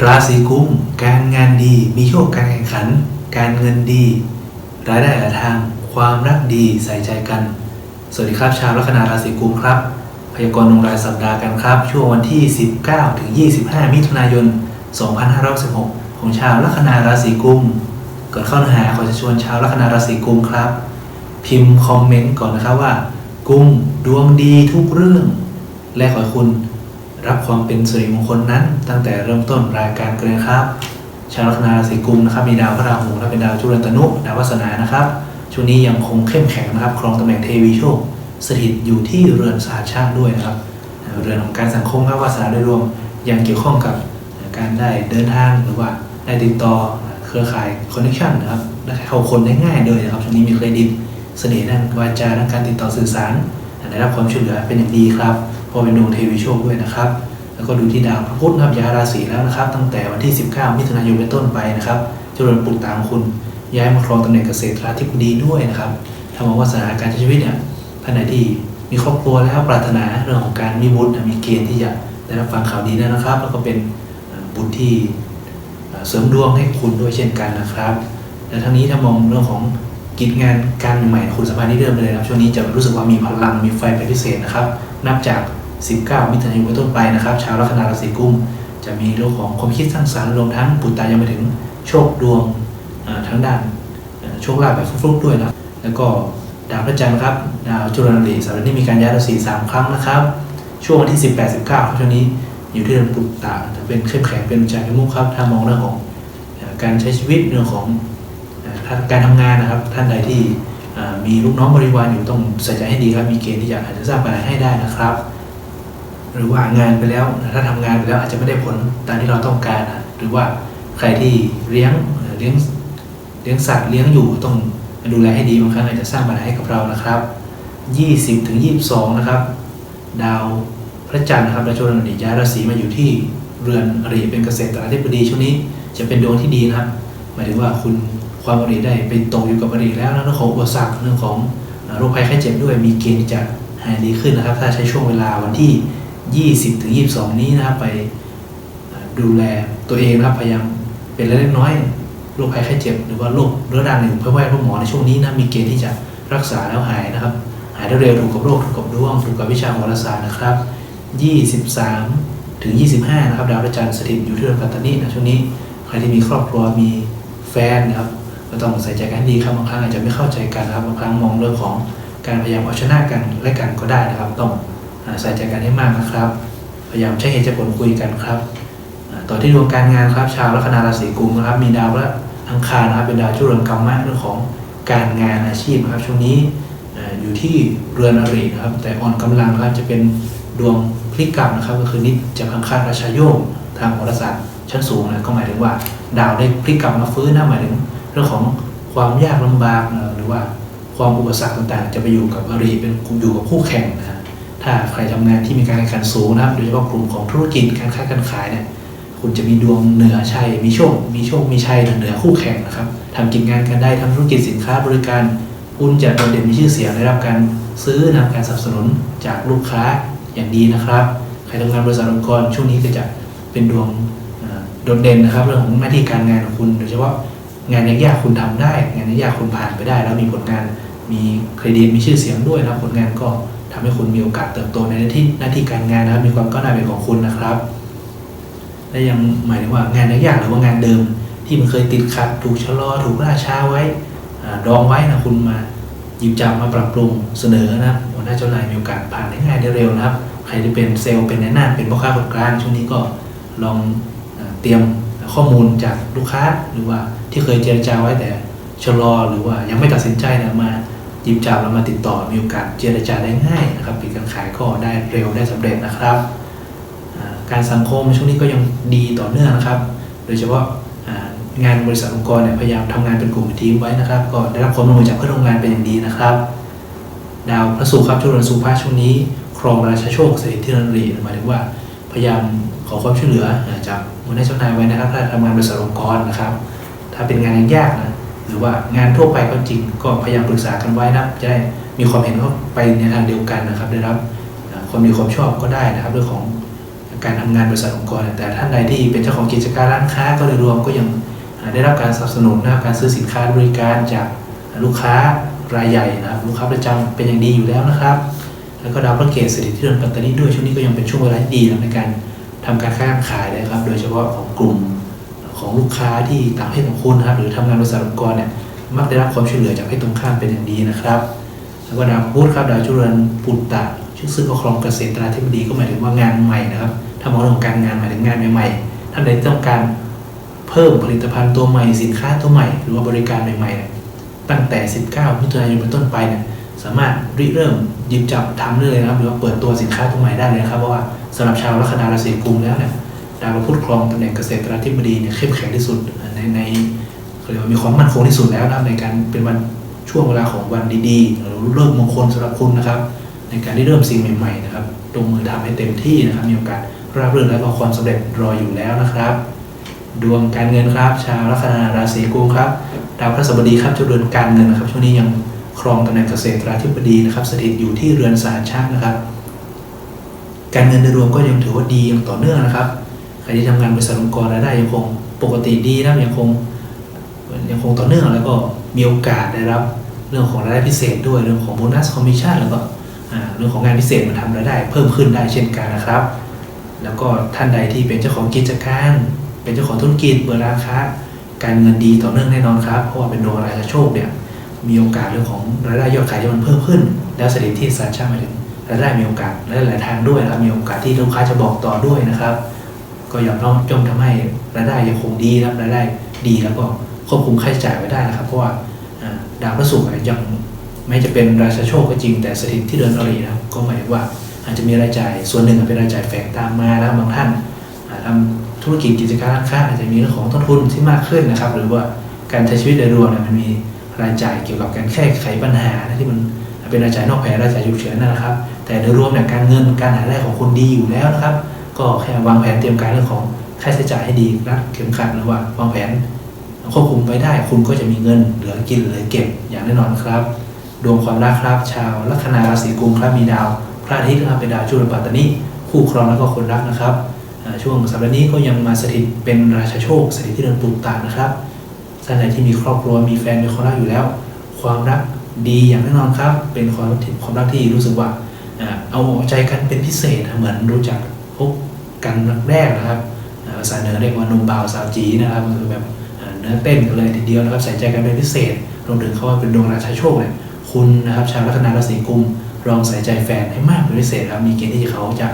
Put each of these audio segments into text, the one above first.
ราศีกุมการงานดีมีโชคการแข่งขัน การเงินดี รายได้หลายทางความรักดีใส่ใจกัน สวัสดีครับ ชาวลัคนาราศีกุมครับ พยากรณ์ดวงรายสัปดาห์กันครับ ช่วงวันที่ 19ถึง25 มิถุนายน 2516ของชาวลัคนาราศีกุมก่อนเข้าเนื้อหาขอจะชวนชาวลัคนาราศีกุมครับ พิมพ์คอมเมนต์ก่อนนะครับว่า กุมดวงดีทุกเรื่อง และขอให้คุณ รับความเป็นสิริมงคลนั้น ตั้งแต่เริ่มต้นรายการกันเลยครับชาวลัคนาราศีกุมนะครับมีดาวพระราหูและเป็นดาวจุลตนุดาววัสนานะครับช่วงนี้ยังคงเข้มแข็งนะครับ ครองตำแหน่งเทวีโชค สถิตอยู่ที่เรือนสาชาติด้วยนะครับ เรือนของการสังคมครับวาสนาโดยรวมยังเกี่ยวข้องกับการได้เดินทางหรือว่าได้ติดต่อเครือข่ายคอนเนคชั่นนะครับได้เข้าคนได้ง่ายเลยนะครับช่วงนี้มีเครดิตเสน่ห์ด้านวาจาด้านการติดต่อสื่อสาร ได้รับความช่วยเหลือเป็นอย่างดีครับเพราะเป็นดวงเทวีโชคด้วยนะครับ แล้วก็ดูที่ดาวพระพุธนะครับย้ายราศีแล้วนะครับ ตั้งแต่วันที่ 19 มิถุนายนเป็นต้นไปนะครับจรวนปลุกตามคุณย้ายมาครองตำแหน่งเกษตราธิบดีด้วยนะครับทำว่าสถานการณ์ชีวิตเนี่ยท่านไหนที่มีครอบครัวแล้วปรารถนาเรื่องของการมีบุตรมีเกณฑ์ที่จะได้รับฟังข่าวดีนะครับ แล้วก็เป็นบุตรที่เสริมดวงให้คุณด้วยเช่นกันนะครับ และทั้งนี้ถ้ามองเรื่องของ กิจงานการใหม่คุณสามารถที่เริ่มเลยนะครับช่วงนี้จะรู้สึกว่ามีพลังมีไฟเป็นพิเศษนะครับ นับจาก 19 มิถุนายนเป็นต้นไปนะครับ ชาวลัคนาราศีกุมจะมีเรื่องของความคิดสร้างสรรค์รวมทั้งปุตตายังไปถึงโชคดวงทั้งด้านโชคลาภแบบฟลุกๆด้วยนะแล้วก็ดาวพระจันทร์ครับดาวจุลนรีสัปดาห์นี้มีการย้ายราศีสามครั้งนะครับ ช่วงวันที่ 18 19ช่วงนี้อยู่ที่เรือนปุตตาจะเป็นเข้มแข็งเป็นใจพิมุขครับถ้ามองเรื่องของการใช้ชีวิตเรื่องของ การทำงานนะครับ ท่านใดที่มีลูกน้องบริวารอยู่ต้องใส่ใจให้ดีครับ มีเกณฑ์ที่จะอาจจะสร้างปัญหาให้ได้นะครับ หรือว่างานไปแล้วถ้าทำงานไปแล้วอาจจะไม่ได้ผลตามที่เราต้องการนะหรือว่าใครที่เลี้ยงเลี้ยงเลี้ยงสัตว์เลี้ยงอยู่ต้องดูแลให้ดีบางครั้งอาจจะสร้างปัญหาให้กับเรานะครับ 20ถึง22 นะครับ ดาวพระจันทร์นะครับและโชนนิย้ายราศีมาอยู่ที่เรือนอริเป็นเกษตรธิบดีช่วงนี้จะเป็นดวงที่ดีนะครับหมายถึงว่าคุณ ความอริได้ไปตกอยู่กับอริแล้วเรื่องของอุปสรรคเรื่องของโรคภัยไข้เจ็บด้วยมีเกณฑ์จะหายดีขึ้นนะครับ ถ้าใช้ช่วงเวลาวันที่ 20ถึง22 นี้นะครับไปดูแลตัวเองนะครับพยายามเป็นเล็กน้อยโรคภัยไข้เจ็บหรือว่าโรคเรื้อรังหนึ่งเพื่อให้พ่อหมอในช่วงนี้นะมีเกณฑ์ที่จะรักษาแล้วหายนะครับ หายได้เร็วถูกกับโรคถูกกับดวงถูกกับวิชาโหราศาสตร์นะครับ 23 ถึง 25 นะครับ ดาวพระจันทร์สถิตอยู่ที่เรือนปัตตานีนะช่วงนี้ใครที่มีครอบครัวมีแฟนนะครับ ก็ต้องใส่ใจกันดีครับบางครั้งอาจจะไม่เข้าใจกันนะครับบางครั้งมองเรื่องของการพยายามเอาชนะกันและกันก็ได้นะครับ ต้องใส่ใจกันให้มากนะครับ พยายามใช้เหตุผลคุยกันครับต่อที่ดวงการงานครับชาวลัคนาราศีกุมนะครับ มีดาวพระอังคารนะครับเป็นดาวจุลกรรมมากเรื่องของการงานอาชีพนะครับ ช่วงนี้อยู่ที่เรือนอรินะครับ แต่อ่อนกำลังครับจะเป็นดวงพลิกกรรมนะครับ ก็คือนิจจะพังคาราชาโยกทางโหราศาสตร์ชั้นสูงนะก็หมายถึงว่า ดาวได้พลิกกลับมาฟื้นนะหมายถึง เรื่องของความยากลำบากหรือว่าความอุปสรรคต่างๆ จะไปอยู่กับอริเป็นอยู่กับคู่แข่งนะถ้าใครทำงานที่มีการแข่งขันสูงนะครับโดยเฉพาะกลุ่มของธุรกิจการค้าการขายเนี่ยคุณจะมีดวงเหนือชัยมีโชคมีโชคมีชัยเหนือคู่แข่งนะครับทำกิจงานกันได้ทำธุรกิจสินค้าบริการคุณจะโดดเด่นมีชื่อเสียงได้รับการซื้อนำการสนับสนุนจากลูกค้าอย่างดีนะครับ ใครทำงานบริษัทองค์กรช่วงนี้ก็จะเป็นดวงโดดเด่นนะครับเรื่องของหน้าที่การงานของคุณ โดยเฉพาะ งานยากๆคุณทำได้ งานยากๆคุณผ่านไปได้ แล้วมีผลงานมีเครดิตมีชื่อเสียงด้วยนะผลงานก็ทำให้คุณมีโอกาสเติบโตในหน้าที่หน้าที่การงานนะครับมีความก้าวหน้าเป็นของคุณนะครับ และยังหมายถึงว่างานยากๆหรือว่างานเดิม ที่มันเคยติดขัดถูกชะลอถูกล่าช้าไว้ดองไว้นะคุณมาหยิบจับมาปรับปรุงเสนอนะหัวหน้าเจ้านายมีโอกาสผ่านได้ง่ายได้เร็วนะครับ ใครที่เป็นเซลล์เป็นแนะนำเป็นพ่อค้าคนกลางช่วงนี้ก็ลองเตรียม ข้อมูลจากลูกค้าหรือว่าที่เคยเจรจาไว้แต่ชะลอหรือว่ายังไม่ตัดสินใจนะมาหยิบจับแล้วมาติดต่อมีโอกาสเจรจาได้ง่ายนะครับปิดการขายก็ได้เร็วได้สำเร็จนะครับ การสังคมช่วงนี้ก็ยังดีต่อเนื่องนะครับ โดยเฉพาะงานบริษัทองค์กรเนี่ยพยายามทำงานเป็นกลุ่มเป็นทีมไว้นะครับ ก็ได้รับความร่วมมือจากเพื่อนร่วมงานเป็นอย่างดีนะครับ ดาวพระศุกร์ครับจุลนสุภาช่วงนี้ ครองราชาโชคสถิตที่นันรีหมายถึงว่าพยายาม อความช่วยเหลือจากหัวหน้าเจ้านายไว้นะครับ ถ้าทำงานบริษัทองค์กรนะครับ ถ้าเป็นงานยากนะหรือว่างานทั่วไปก็จริงก็พยายามปรึกษากันไว้นะจะได้มีความเห็นเข้าไปในทางเดียวกันนะครับ ได้รับความดีความชอบก็ได้นะครับ เรื่องของการทำงานบริษัทองค์กร แต่ท่านใดที่เป็นเจ้าของกิจการร้านค้าก็โดยรวมก็ยังได้รับการสนับสนุนนะครับการซื้อสินค้าบริการจากลูกค้ารายใหญ่นะครับลูกค้าประจำเป็นอย่างดีอยู่แล้วนะครับ แล้วก็ดาวพระเกศสถิตที่เรือนปัตตานีด้วยช่วงนี้ก็ยังเป็นช่วงเวลาที่ดีในการ ทำการค้าการขายนะครับ โดยเฉพาะของกลุ่มของลูกค้าที่ต่างเพศของคุณนะครับ หรือทำงานบริษัทองค์กรเนี่ยมักได้รับความช่วยเหลือจากเพศตรงข้ามเป็นอย่างดีนะครับ แล้วก็ดาวพุธครับดาวจุลนปุตตะซึ่งก็ครองเกษตราธิบดีก็หมายถึงว่างานใหม่นะครับถ้ามองเรื่องของการงานหมายถึงงานใหม่ๆท่านใดต้องการเพิ่มผลิตภัณฑ์ตัวใหม่สินค้าตัวใหม่ หรือว่าบริการใหม่ๆตั้งแต่ 19มิถุนายนเป็นต้นไปเนี่ย สามารถริเริ่มหยิบจับทำได้เลยนะครับ หรือว่าเปิดตัวสินค้าตัวใหม่ได้เลยนะครับเพราะว่าสำหรับชาวลัคนาราศีกุมแล้วเนี่ยดาวพระพุธครองตำแหน่งเกษตรธิบดีเนี่ยเข้มแข็งที่สุดในในเรียกว่ามีความมั่นคงที่สุดแล้วนะในการเป็นวันช่วงเวลาของวันดีๆหรือเริ่มมงคลสำหรับคุณนะครับ ในการที่เริ่มสิ่งใหม่ๆนะครับลงมือทำให้เต็มที่นะครับมีโอกาสราบรื่นและก็ความสำเร็จรออยู่แล้วนะครับ ดวงการเงินครับ ชาวลัคนาราศีกุมครับดาวพฤหัสบดีครับเจ้าเรือนการเงินนะครับช่วงนี้ยัง ครองตำแหน่งเกษตราธิบดีนะครับสถิตอยู่ที่เรือนสาชาตินะครับ การเงินโดยรวมก็ยังถือว่าดีอย่างต่อเนื่องนะครับใครที่ทำงานบริษัทองค์กรรายได้ยังคงปกติดีนะยังคงยังคงต่อเนื่องแล้วก็มีโอกาสได้รับ เรื่องของรายได้พิเศษด้วยเรื่องของโบนัสคอมมิชชั่นแล้วก็เรื่องของงานพิเศษมาทำรายได้ เพิ่มขึ้นได้เช่นกันนะครับ แล้วก็ท่านใดที่เป็นเจ้าของกิจการ เป็นเจ้าของธุรกิจเปิดร้านค้าการเงินดีต่อเนื่องแน่นอนครับเพราะว่าเป็นดวงรายโชคเนี่ย มีโอกาสเรื่องของรายได้ยอดขายที่มันเพิ่มขึ้น แล้วสถิตที่สารชาติมาถึงรายได้มีโอกาสและหลายทางด้วยนะครับมีโอกาสที่ลูกค้าจะบอกต่อด้วยนะครับ ก็ยอมรับจมทำให้รายได้ยังคงดีนะครับรายได้ดีแล้วก็ควบคุมค่าใช้จ่ายไว้ได้นะครับ เพราะว่าดาวพระศุกร์ยังไม่จะเป็นราชาโชคก็จริงแต่สถิตที่เดินอรินะก็หมายถึงว่าอาจจะมีรายจ่ายส่วนหนึ่งเป็นรายจ่ายแฝงตามมาแล้วบางท่านอ่าทำธุรกิจกิจการค้าอาจจะมีเรื่องของต้นทุนที่มากขึ้นนะครับ หรือว่าการใช้ชีวิตโดยรวมเนี่ยมันมี รายจ่ายเกี่ยวกับการแก้ไขปัญหาที่มันเป็นรายจ่ายนอกแผนรายจ่ายฉุกเฉินนะครับ แต่โดยรวมเนี่ยการเงินการหารายได้ของคุณดีอยู่แล้วนะครับ ก็แค่วางแผนเตรียมการเรื่องของค่าใช้จ่ายให้ดีรัดเข็มขัดหรือว่าวางแผนควบคุมไปได้คุณก็จะมีเงินเหลือกินเหลือเก็บอย่างแน่นอนครับ ดวงความรักครับ ชาวลัคนาราศีกุมครับมีดาว พระอาทิตย์นะครับเป็นดาวจุลปัตตานีคู่ครองแล้วก็คนรักนะครับ ช่วงสัปดาห์นี้ก็ยังมาสถิตเป็นราชาโชคสถิตที่เดือนปุตตานะครับ ท่านใดที่มีครอบครัวมีแฟนมีคนรักอยู่แล้ว ความรักดีอย่างแน่นอนครับ เป็นความความรักที่รู้สึกว่าเอาอกใจกันเป็นพิเศษเหมือนรู้จักพบกันแรกนะครับภาษาเหนือเรียกว่านุ่มบ่าวสาวจีนะครับคือแบบเนื้อเต้นกันเลยทีเดียวนะครับใส่ใจกันเป็นพิเศษรวมถึงเขาว่าเป็นดวงราชาโชคเนี่ยคุณนะครับชาวลัคนาราศีกุมลองใส่ใจแฟนให้มากเป็นพิเศษครับมีเกณฑ์ที่เขาจะ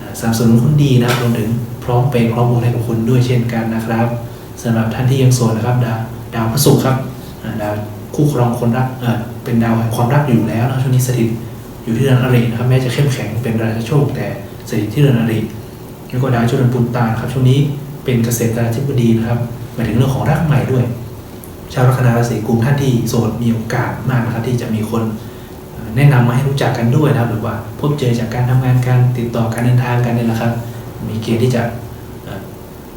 อ่าสนับสนุนคุณดีนะครับรวมถึงพร้อมเปย์พร้อมโอนให้กับคุณด้วยเช่นกันนะครับ สำหรับท่านที่ยังโสดนะครับ ดาวดาวพระศุกร์ครับดาวคู่ครองคนรักเป็นดาวแห่งความรักอยู่แล้วนะช่วงนี้สถิตอยู่ที่เรือนอรินะครับแม้จะเข้มแข็งเป็นราชโชคแต่สถิตที่เรือนอริแล้วก็ดาวจุลปุตตานครับช่วงนี้เป็นเกษตราธิบดีนะครับหมายถึงเรื่องของรักใหม่ด้วย ชาวลัคนาราศีกุมท่านที่โสดมีโอกาสมากนะครับที่จะมีคนแนะนำมาให้รู้จักกันด้วยนะครับหรือว่าพบเจอจากการทำงานการติดต่อการเดินทางกันเนี่ยนะครับ มีเกณฑ์ที่จะ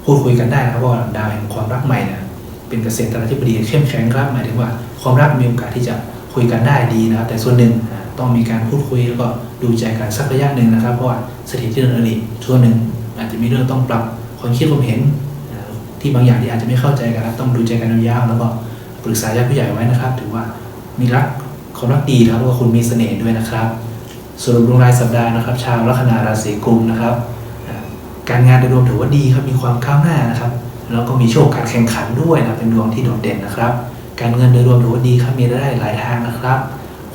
พูดคุยกันได้นะครับเพราะว่าดาวแห่งความรักใหม่เนี่ยเป็นเกษตราธิบดีเข้มแข็งครับหมายถึงว่าความรักมีโอกาสที่จะคุยกันได้ดีนะครับ แต่ส่วนหนึ่งต้องมีการพูดคุยแล้วก็ดูใจกันสักระยะหนึ่งนะครับ เพราะว่าสถิตที่เรือนอริส่วนหนึ่ง อาจจะมีเรื่องต้องปรับความคิดความเห็น ที่บางอย่างที่อาจจะไม่เข้าใจกันนะต้องดูใจกันยาวๆแล้วก็ปรึกษาญาติผู้ใหญ่ไว้นะครับ ถือว่ามีรักความรักดีครับแล้วก็คุณมีเสน่ห์ด้วยนะครับสรุปดวงรายสัปดาห์นะครับ ชาวลัคนาราศีกุมนะครับ การงานโดยรวมถือว่าดีครับมีความก้าวหน้านะครับแล้วก็มีโชคการแข่งขันด้วยนะเป็นดวงที่โดดเด่นนะครับ การเงินโดยรวมถือว่าดีครับมีรายได้หลายทางนะครับ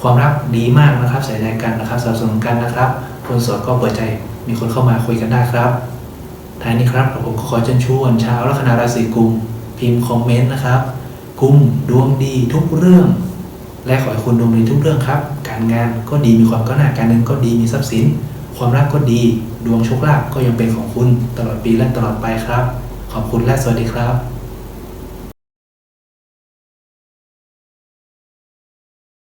ความรักดีมากนะครับใส่ใจกันนะครับสนับสนุนกันนะครับ คนโสดก็เปิดใจมีคนเข้ามาคุยกันได้ครับท้ายนี้ครับผมขอเชิญชวนชาวลัคนาราศีกุมพิมพ์คอมเมนต์นะครับกุมดวงดีทุกเรื่อง และขอให้คุณดวงดีทุกเรื่องครับ การงานก็ดีมีความก้าวหน้าการเงินก็ดีมีทรัพย์สิน ความรักก็ดี ดวงโชคลาภก็ยังเป็นของคุณตลอดปีและตลอดไปครับ ขอบคุณและสวัสดีครับ